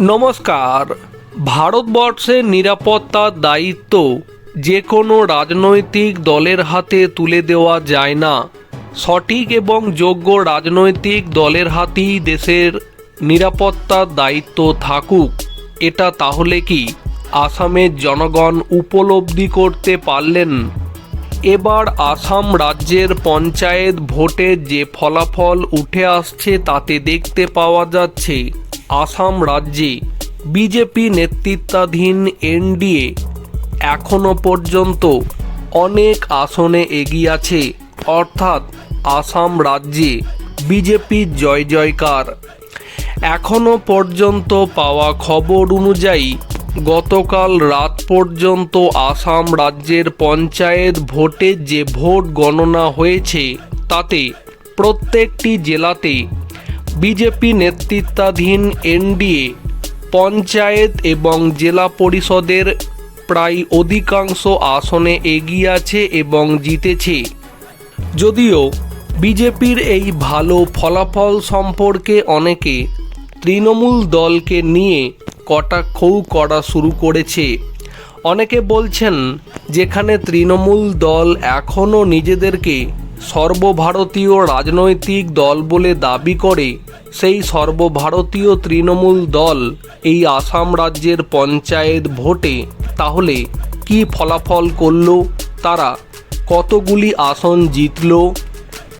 নমস্কার। ভারতবর্ষের নিরাপত্তার দায়িত্ব যে কোনো রাজনৈতিক দলের হাতে তুলে দেওয়া যায় না। সঠিক এবং যোগ্য রাজনৈতিক দলের হাতেই দেশের নিরাপত্তার দায়িত্ব থাকুক। এটা তাহলে কি আসামের জনগণ উপলব্ধি করতে পারলেন? এবার আসাম রাজ্যের পঞ্চায়েত ভোটের যে ফলাফল উঠে আসছে তাতে দেখতে পাওয়া যাচ্ছে আসাম রাজ্যে বিজেপি নেতৃত্বাধীন এনডিএ এখনও পর্যন্ত অনেক আসনে এগিয়ে আছে অর্থাৎ আসাম রাজ্যে বিজেপির জয় জয়কার। এখনও পর্যন্ত পাওয়া খবর অনুযায়ী গতকাল রাত পর্যন্ত আসাম রাজ্যের পঞ্চায়েত ভোটে যে ভোট গণনা হয়েছে, তাতে প্রত্যেকটি জেলাতে বিজেপি নেতৃত্বাধীন এনডিএ, পঞ্চায়েত এবং জেলা পরিষদের প্রায় অধিকাংশ আসনে এগিয়ে আছে এবং জিতেছে। যদিও বিজেপির এই ভালো ফলাফল সম্পর্কে অনেকে তৃণমূল দলকে নিয়ে কটাক্ষও করা শুরু করেছে। অনেকে বলছেন যেখানে তৃণমূল দল এখনও নিজেদেরকে সর্বভারতীয় রাজনৈতিক দল বলে দাবি করে সেই সর্বভারতীয় তৃণমূল দল এই আসাম রাজ্যের পঞ্চায়েত ভোটে, তাহলে কি ফলাফল করল? তারা কতগুলি আসন জিতলো?